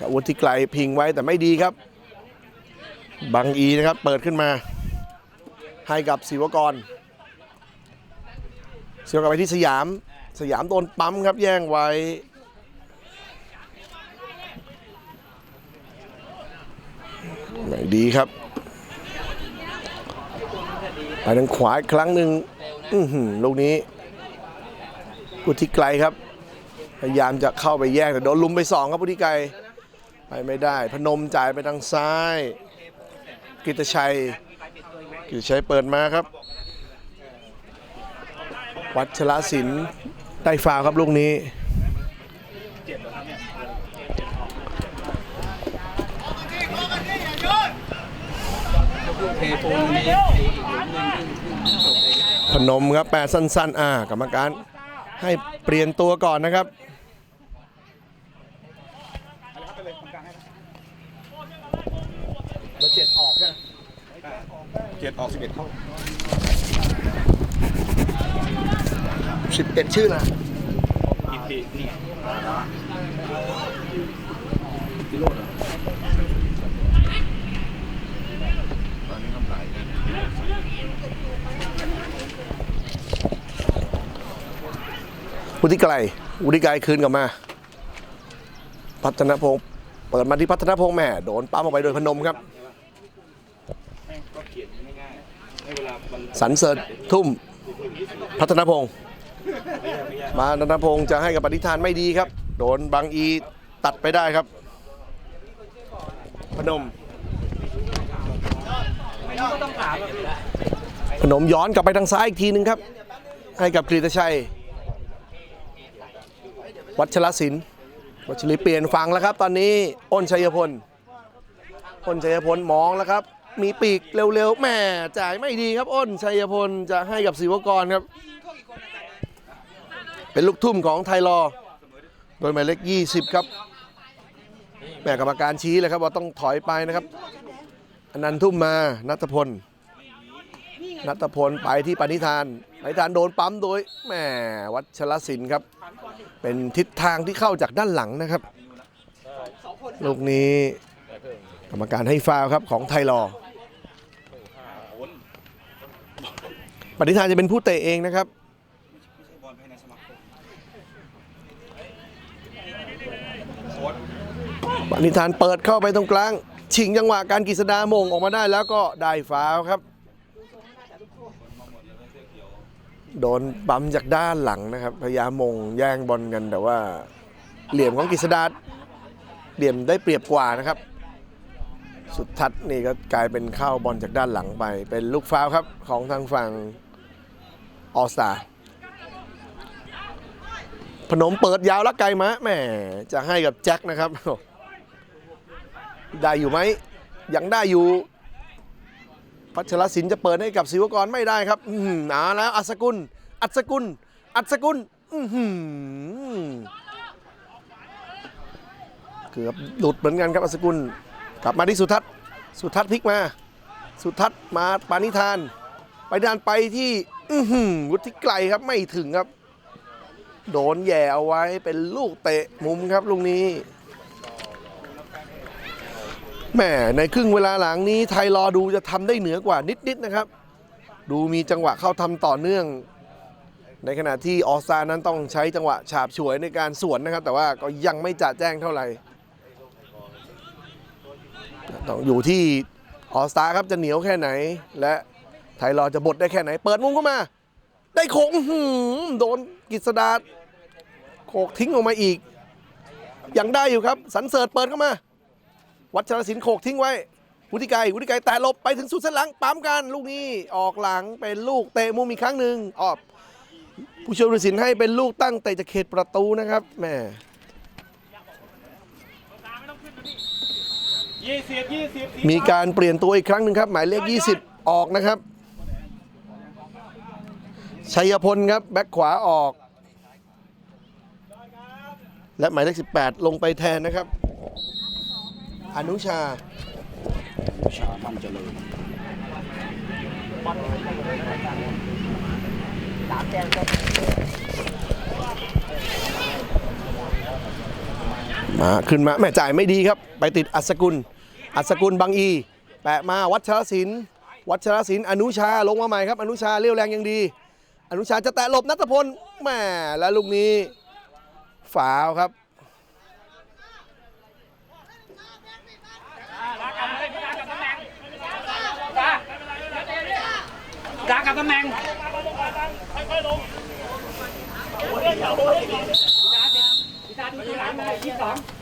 กับวุฒิไกลพิงไว้แต่ไม่ดีครับ บังอีนะครับเปิดขึ้นมา ให้กับศิวกรศิวกรไปที่สยามสยามโดนปั๊มครับแย่งไว้ไหนดีครับ ไปทางขวาอีกครั้งหนึ่งอื้อหือลูกนี้พุทธิไกลครับ พยายามจะเข้าไปแย่งแต่โดนลุมไปสองครับพุทธิไกล ไปไม่ได้ พนมจ่ายไปทางซ้าย กิตชัย กิตชัยเปิดมาครับ วัชรศิลป์ได้ฟาวครับลูกนี้พนมครับแปลสั้น ๆ อ่ากรรมการให้เปลี่ยนตัวก่อนนะครับ แล้วเจ็ดออกใช่ไหม เจ็ดออกสิบเอ็ดเข้า11ชื่อนะอีกทีนี่วุฒิไกลวุฒิไกลคืนกลับมา พัฒนพงศ์เปิดมาที่พัฒนพงศ์แม่ โดนปั๊มออกไปโดยพนมครับ ก็เขียนง่ายๆให้เวลามันสันเสริฐทุ่มพัฒนพงศ์มาพัฒนพงศ์จะให้กับปฏิธานไม่ดีครับ โดนบังอีตัดไปได้ครับ พนม พนมย้อนกลับไปทางซ้ายอีกทีหนึ่งครับ ให้กับกรีตชัย วัชรศิลป์วัชรีเปลี่ยนฝั่งแล้วครับ ตอนนี้อ้นชัยพลอ้นชัยพลมองแล้วครับ มีปีกเร็วๆแหม่จ่ายไม่ดีครับอ้นชัยพลจะให้กับศิวกรครับ เป็นลูกทุ่มของไทยรอ โดยหมายเลข20 ครับแม่กรรมการชี้เลยครับว่าต้องถอยไปนะครับอนันทุ่มมานัทพลนัทพลไปที่ปณิธานปณิธานโดนปั๊มโดยแหม่วัชรศิลป์ครับ เป็นทิศทางที่เข้าจากด้านหลังนะครับ ลูกนี้กรรมการให้ฟาวครับของไทยรอ ปณิธานจะเป็นผู้เตะเองนะครับปณิธานเปิดเข้าไปตรงกลาง ชิงจังหวะการกฤษดามงออกมาได้แล้วก็ได้ฟาวครับ โดนปั๊มจากด้านหลังนะครับ พยายามมงแย่งบอลกันแต่ว่า เหลี่ยมของกฤษดาเหลี่ยมได้เปรียบกว่านะครับ สุดทัศน์นี่ก็กลายเป็นเข้าบอลจากด้านหลังไป เป็นลูกฟาวครับของทางฝั่งออสตาพนมเปิดยาวแล้วไกลมาแหมจะให้กับแจ็คนะครับ ได้อยู่ไหมยังได้อยู่ พัชรศิลป์จะเปิดให้กับศิวกรไม่ได้ครับ อือหือเอาแล้วอัศกุล อัศกุล อัศกุล อือหือเกือบหลุดเหมือนกันครับอัศกุล กลับมาที่สุทัศน์สุทัศน์พลิกมา สุทัศน์มาปานิธานไปดานไปที่อืวุฒิไกลครับไม่ถึงครับ โดนแย่เอาไว้เป็นลูกเตะมุมครับลูกนี้แหมในครึ่งเวลาหลังนี้ไทยรอดูจะทำได้เหนือกว่านิดๆนะครับ ดูมีจังหวะเข้าทำต่อเนื่อง ในขณะที่ออสานั้นต้องใช้จังหวะฉาบฉวยในการสวนนะครับ แต่ว่าก็ยังไม่จะแจ้งเท่าไหร่ ต้องอยู่ที่ออสตาครับจะเหนียวแค่ไหน และไทยรอจะบดได้แค่ไหน เปิดมุมเข้ามา ได้โขงหือโดนกิษดาโขกทิ้งออกมาอีก ยังได้อยู่ครับสันเสริฐเปิดเข้ามา วัชรศิลป์โขกทิ้งไว้วุฒิไกรวุฒิไกรแต่หลบไปถึงสุดเส้นหลังปั๊มกันลูกนี้ออกหลังเป็นลูกเตะมุมอีกครั้งหนึ่งออกผู้ช่วยผู้ตัดสินให้เป็นลูกตั้งเตะจากเขตประตูนะครับแม่ ยี่สิบยี่สิบมีการเปลี่ยนตัวอีกครั้งหนึ่งครับ หมายเลข 20 ออกนะครับ ชัยพลครับ แบ็คขวาออก และหมายเลข 18 ลงไปแทนนะครับ อนุชา ชามันเจริญมาขึ้นมาแม่จ่ายไม่ดีครับ ไปติดอัศกุล อัศกุลบางอี แปะมาวัชรศิลป์วัชรศิลป์อนุชาลงมาใหม่ครับ อนุชาเรียวแรงยังดี อนุชาจะแตะหลบนัทพลแหม่แล้วลูกนี้ฝาวครับกากับตำแหน่งเอ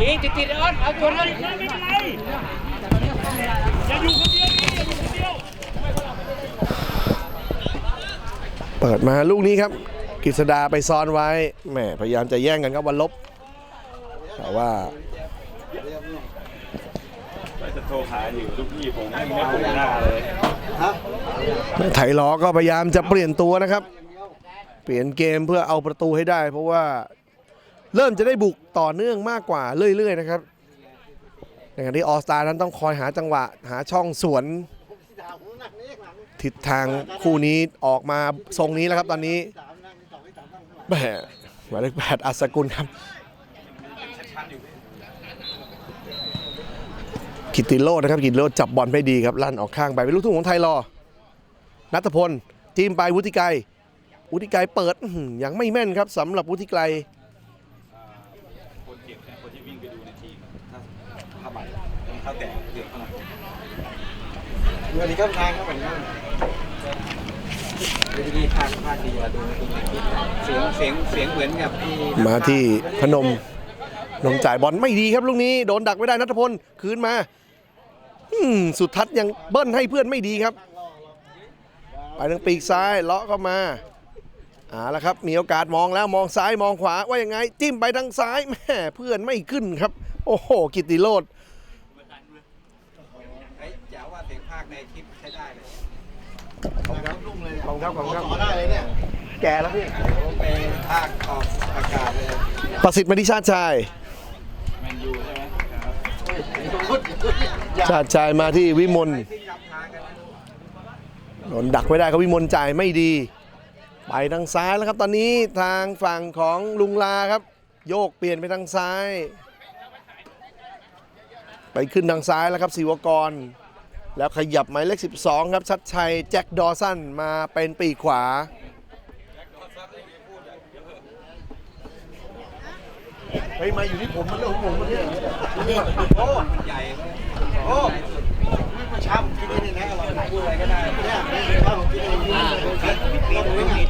อีติดติดเอิร์ธเอาตัวนั้นเปิดมาลูกนี้ครับกฤษดาไปซ้อนไว้แหมพยายามจะแย่งกันครับวันลบ แต่ว่าจะโทรหาอยู่ลูกพี่ผมไม่ไม่ผมหน้าเลยไถล้อก็พยายามจะเปลี่ยนตัวนะครับ เปลี่ยนเกมเพื่อเอาประตูให้ได้ เพราะว่าเริ่มจะได้บุกต่อเนื่องมากกว่าเรื่อยๆนะครับในขณะที่ออสตานั้นต้องคอยหาจังหวะ หาช่องสวน ทิศทางคู่นี้ออกมาทรงนี้แล้วครับตอนนี้แหมหมายเลขแปดอัศกุลครับกิติโลดนะครับกิติโลดจับบอลไม่ดีครับลั่นออกข้างไปเป็นลูกทุ่งของไทยรอนัทพลทีมไปวุฒิไกร วุฒิไกรเปิดอื้อหือยังไม่แม่นครับสำหรับวุฒิไกรคนเก็บเนี่ยคนที่วิ่งไปดูในทีมถ้าถ้าบัตรถ้าแตะเดือดเท่าไหร่สวัสดีครับนายครับสวัสดีครับดูดีภาคภาคดีกว่าดูเสียงเสียงเสียงเหมือนกับที่มาที่พนมพนมจ่ายบอลไม่ดีครับลูกนี้โดนดักไม่ได้นัทพลคืนมาอืมสุดทัศน์ยังเบิ้ลให้เพื่อนไม่ดีครับ ไปทางปีกซ้ายเลาะเข้ามา เอ่าละครับมีโอกาสมองแล้วมองซ้ายมองขวาว่ายังไง จิ้มไปทางซ้ายแม่เพื่อนไม่ขึ้นครับ โอ้โห กิตติโลดเฮ้ยแจ๋วว่าเสียงภาคในคลิปใช้ได้เลยของครับของครับของครับได้เลยเนี่ยแก่แล้วพี่ผมไปภาคออกอากาศเลยประสิทธิ์มณิชาติชายแมนยูใช่ไหมชาติชายมาที่วิมลที่จำทางกันนะ โดนดักไม่ได้ครับวิมลจ่ายไม่ดี ไปทางซ้ายแล้วครับ ตอนนี้ทางฝั่งของลุงลาครับ โยกเปลี่ยนไปทางซ้าย ไปขึ้นทางซ้ายแล้วครับศิวกร แล้วขยับหมายเลข 12 ครับ ชัดชัยแจ็คดอสันมาเป็นปีกขวาเฮ้ยมาอยู่ที่ผมมันเรื่องของผมเนี่ยโอ้ใหญ่โอ้ไม่ช้ำกินนี่นะอร่อยพูดอะไรก็ได้เนี่ยถ้าผมกินเองต้องเล่นต้อ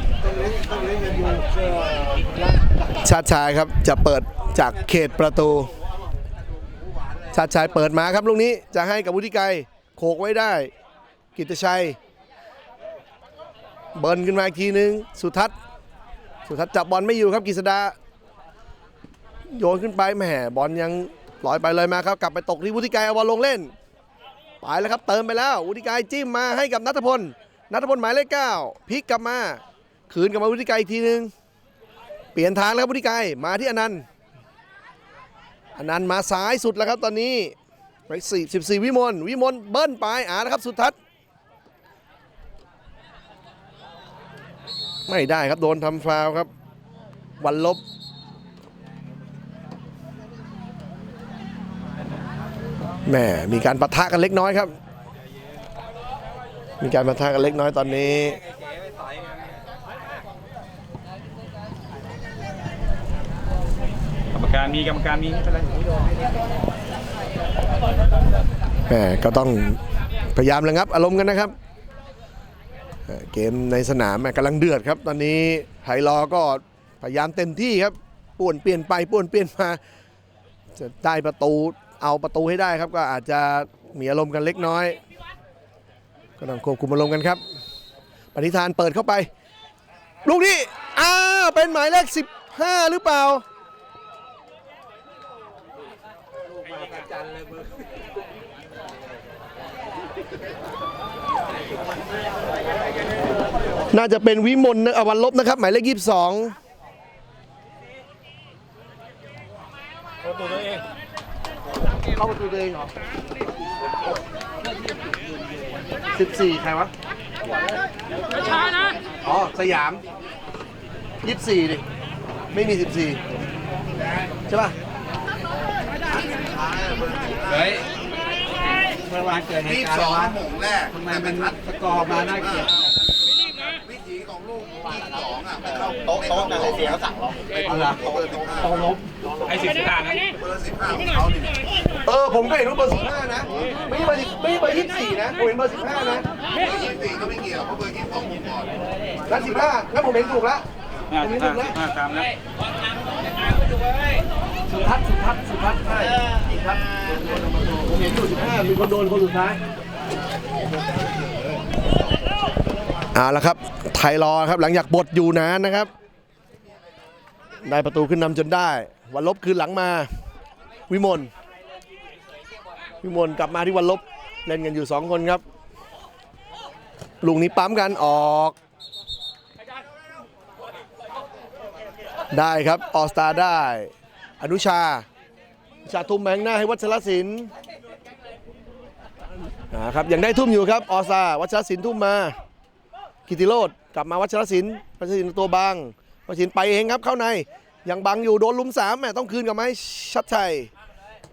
ชาติชายครับจะเปิดจากเขตประตู ชาติชายเปิดมาครับลูกนี้จะให้กับวุฒิไกรโขกไว้ได้ กิตชัย เบิร์นขึ้นมาอีกทีนึง สุทัศน์สุทัศน์จับบอลไม่อยู่ครับกิษดา โยนขึ้นไปแหมบอลยังลอยไปเลยมาครับ กลับไปตกที่วุฒิไกรเอาบอลลงเล่นไปแล้วครับเติมไปแล้ววุฒิไกรจิ้มมาให้กับนัทพลนัทพลหมายเลขเก้าพลิกกลับมา คืนกลับมาวุฒิไกรอีกทีนึง เปลี่ยนทางแล้วครับวุฒิไกรมาที่อนันต์อนันต์มาซ้ายสุดแล้วครับตอนนี้ไปสี่สิบสี่วิมลวิมลเบิ้ลไปอ่านะครับสุดทัศน์ไม่ได้ครับโดนทำฟาวล์ครับ วันลบ แหมมีการปะทะกันเล็กน้อยครับ มีการปะทะกันเล็กน้อยตอนนี้ กรรมการมีกรรมการมีไม่เป็นไรแหมก็ต้องพยายามระงับอารมณ์กันนะครับ เกมในสนามแหมกำลังเดือดครับ ตอนนี้ไทยรอก็พยายามเต็มที่ครับป่วนเปลี่ยนไปป่วนเปลี่ยนมาจะได้ประตูเอาประตูให้ได้ครับ ก็อาจจะมีอารมณ์กันเล็กน้อย ก็ต้องควบคุมอารมณ์กันครับ ปณิธานเปิดเข้าไป ลูกนี้อ้าเป็นหมายเลข15 หรือเปล่า น่าจะเป็นวิมลนะอะวันลบนะครับ หมายเลข22เข้าประตูตัวเองเหรอ14ใครวะช้านะ อ๋อ สยาม24ดิ ไม่มี14ใช่ป่ะ เฮ้ยเมื่อวานเกิดเหตุการณ์แล้ววะโมงแรกทำไมมันสกอร์มาน่าเกลียดวิถีของลูกที่สองอะไม่เข้าโต๊ะโต๊ะนั่นเลยเสียเขาสั่งเราไปเบอร์เบอร์สิบห้าโต๊ะล้มไอ้สิบสิบห้านะเบอร์สิบห้าของเขาดิเออผมก็เห็นว่าเบอร์15นะ ไม่ใช่เบอร์10ไม่ใช่เบอร์24นะผมเห็นเบอร์15นะเบอร์ยี่สิบสี่ก็ไม่เกี่ยวเพราะเบอร์ยี่สิบสองผมก่อนนั่น15งั้นผมเห็นถูกแล้วห้าสิบห้าสิบห้าตามแล้ว สุทัศน์สุทัศน์สุทัศน์ใช่สุทัศน์ผมเห็นอยู่15มีคนโดนคนสุดท้ายเอาละครับ ไทยรอครับหลังจากบทอยู่นานนะครับ ได้ประตูขึ้นนำจนได้ วันลบคืนหลังมา วิมลวิมลกลับมาที่วันลบเล่นกันอยู่ 2 คนครับ ลุงนี้ปั๊มกันออก ได้ครับ ออสตาได้ อนุชาชาทุ่มแบงหน้าให้วัชรศิลป์นะครับยังได้ทุ่มอยู่ครับออสตาวัชรศิลป์ทุ่มมากิติโรดกลับมาวัชรศิลป์วัชรศิลป์ตัวบังวัชรศิลป์ไปเองครับเข้าในยังบังอยู่โดนลุมสามแม่ต้องคืนกับไหมชัดชัย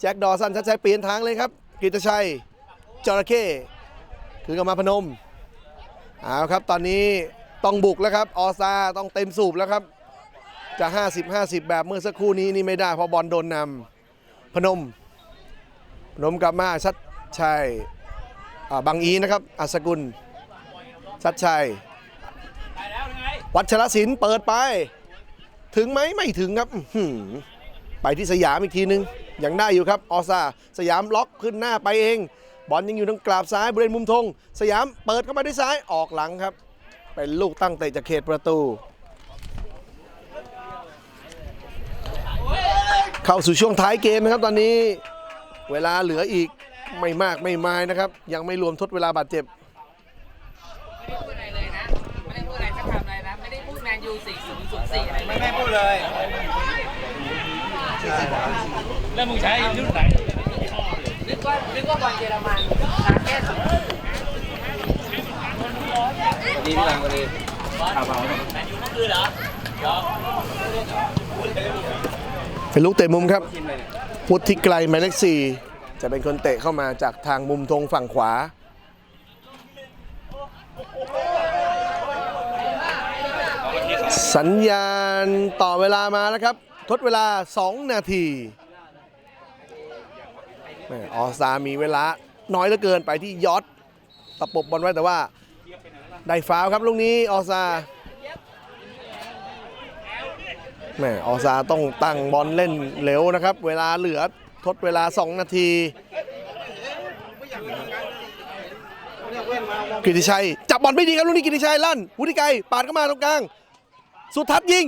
แจ็คดอสันชัดชัยเปลี่ยนทางเลยครับกิตชัยจระเข้คืนกลับมาพนมเอาครับตอนนี้ต้องบุกแล้วครับออสตาต้องเต็มสูบแล้วครับ จะ 50 50 แบบเมื่อสักครู่นี้นี่ไม่ได้เพราะบอลโดนนำพนมพนมกลับมาชัดชัยอ่าบางอีนะครับอัศกุล ชัดชัย วัชรศิลป์เปิดไป ถึงไหมไม่ถึงครับไปที่สยามอีกทีนึงยังได้อยู่ครับออซาสยามล็อกขึ้นหน้าไปเอง บอลยังอยู่ทางกราบซ้ายบริเวณมุมธงสยามเปิดเข้ามาด้วยซ้ายออกหลังครับ เป็นลูกตั้งเตะจากเขตประตู เข้าสู่ช่วงท้ายเกมนะครับตอนนี้เวลาเหลืออีกไม่มากไม่มายนะครับ ยังไม่รวมทดเวลาบาดเจ็บ ไม่ได้พูดอะไรเลยนะ ไม่ได้พูดอะไรสักคำเลยนะ ไม่ได้พูดแมนยูสี่ศูนย์ศูนย์สี่อะไรเลยไม่พูดเลย แล้วมึงใช้รุ่นไหนนึกว่านึกว่าบอลเยอรมันคาแค่สองดีที่หลังก็ดีเป็นลูกเตะมุมครับ พุทธิไกลหมายเลขสี่จะเป็นคนเตะเข้ามาจากทางมุมธงฝั่งขวา สัญญาณต่อเวลามาแล้วครับ ทดเวลา 2 นาทีออสตามีเวลาน้อยเหลือเกินไปที่ยอดตะปบบอลไว้แต่ว่า ได้ฟาวครับลูกนี้ออสตา แม่ออสตาต้องตั้งบอลเล่นเร็วนะครับ เวลาเหลือทดเวลา 2 นาทีกิติชัย จับบอลไม่ดีครับลูกนี้กิติชัยลั่นวุฒิไกรปาดเข้ามาตรงกลาง สุทัศน์ยิง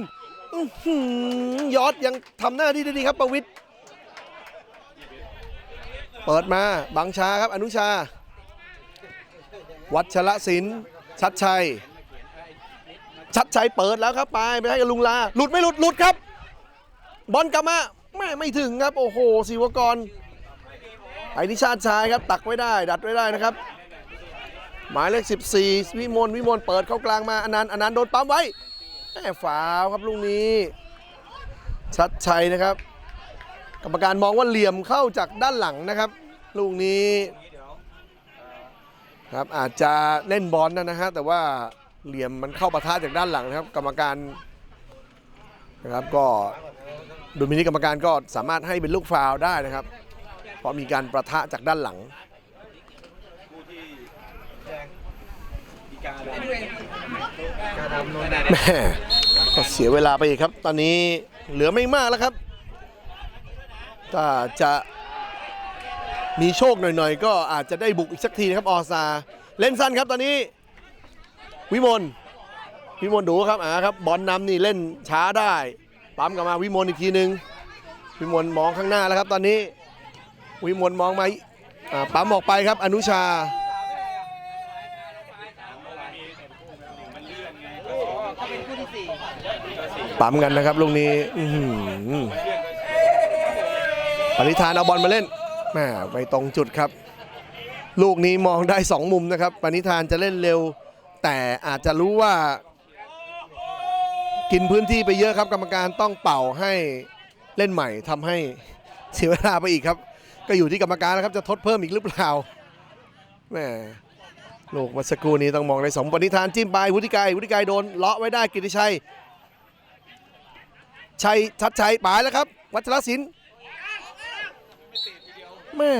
ยอดยังทำหน้าที่ได้ดีครับประวิทย์เปิดมาบังชาครับอนุชา วัชระศิลป์ชัดชัย ชัดชัยเปิดแล้วครับไปไปให้กับลุงลาหลุดไม่หลุดหลุดครับ บอลกลับมาแม่ไม่ถึงครับ โอ้โหศิวกรไปที่ชาติชายครับตักไว้ได้ ดัดไว้ได้นะครับ หมายเลข 14 วิมลวิมลเปิดเข้ากลางมาอนันต์อนันต์โดนปั๊มไว้แม่ฝาวครับลูกนี้ ชัดชัยนะครับ กรรมการมองว่าเหลี่ยมเข้าจากด้านหลังนะครับลูกนี้ครับอาจจะเล่นบอลนะนะฮะแต่ว่า เหลี่ยมมันเข้าปะทะจากด้านหลังนะครับ กรรมการนะครับก็ดุลพินิจกรรมการก็สามารถให้เป็นลูกฟาวได้นะครับ เพราะมีการประทะจากด้านหลังแจ้งดีการเลยแม่ก็เสียเวลาไปอีกครับ ตอนนี้เหลือไม่มากแล้วครับถ้าจะมีโชคหน่อยๆ ก็อาจจะได้บุกอีกสักทีนะครับออซา เล่นสั้นครับตอนนี้ วิมลวิมลดูครับอ่าครับบอลนำนี่เล่นช้าได้ปั๊มกลับมาวิมลอีกทีหนึ่งวิมลมองข้างหน้าแล้วครับตอนนี้ วิมลมองมาอ่าปั๊มออกไปครับอนุชาปั๊มกันนะครับลูกนี้อื้อหือปณิธานเอาบอลมาเล่นแหม่ไปตรงจุดครับ ลูกนี้มองได้สองมุมนะครับปณิธานจะเล่นเร็ว แต่อาจจะรู้ว่า กินพื้นที่ไปเยอะครับ กรรมการต้องเป่าให้เล่นใหม่ทำให้เสียเวลาไปอีกครับ ก็อยู่ที่กรรมการนะครับ จะทดเพิ่มอีกหรือเปล่าแม่ลูกมาสักครู่นี้ต้องมองในสองปณิธานจิ้มไปวุฒิไกรวุฒิไกรโดนเลาะไว้ได้กิติชัย ชัยชัดชัยปายแล้วครับ วัชรศิลป์แม่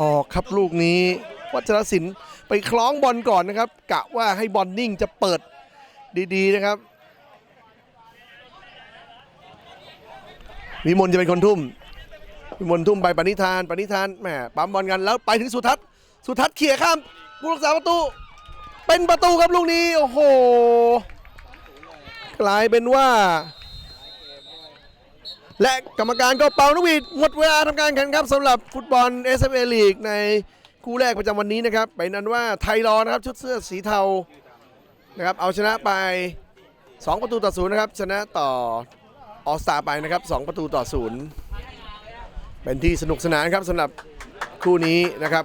ออกครับลูกนี้ วัชรศิลป์ ไปคล้องบอลก่อนนะครับ กะว่าให้บอลนิ่งจะเปิดดีๆนะครับวิมลจะเป็นคนทุ่มวิมลทุ่มไปปณิธานปณิธานแหมปั๊มบอลกันแล้วไปถึงสุทัศน์สุทัศน์เขี่ยข้ามผู้รักษาประตู เป็นประตูครับลูกนี้โอ้โหกลายเป็นว่า และกรรมการก็เป่านกหวีดหมดเวลาทำการแข่งครับสำหรับฟุตบอล s f a League ใน คู่แรกประจำวันนี้นะครับไปนั้นว่าไทยรอนะครับชุดเสื้อสีเทานะครับเอาชนะไป 2 ประตูต่อศูนย์นะครับชนะต่อออสตาไปนะครับ 2 ประตูต่อศูนย์เป็นที่สนุกสนานครับสำหรับคู่นี้นะครับ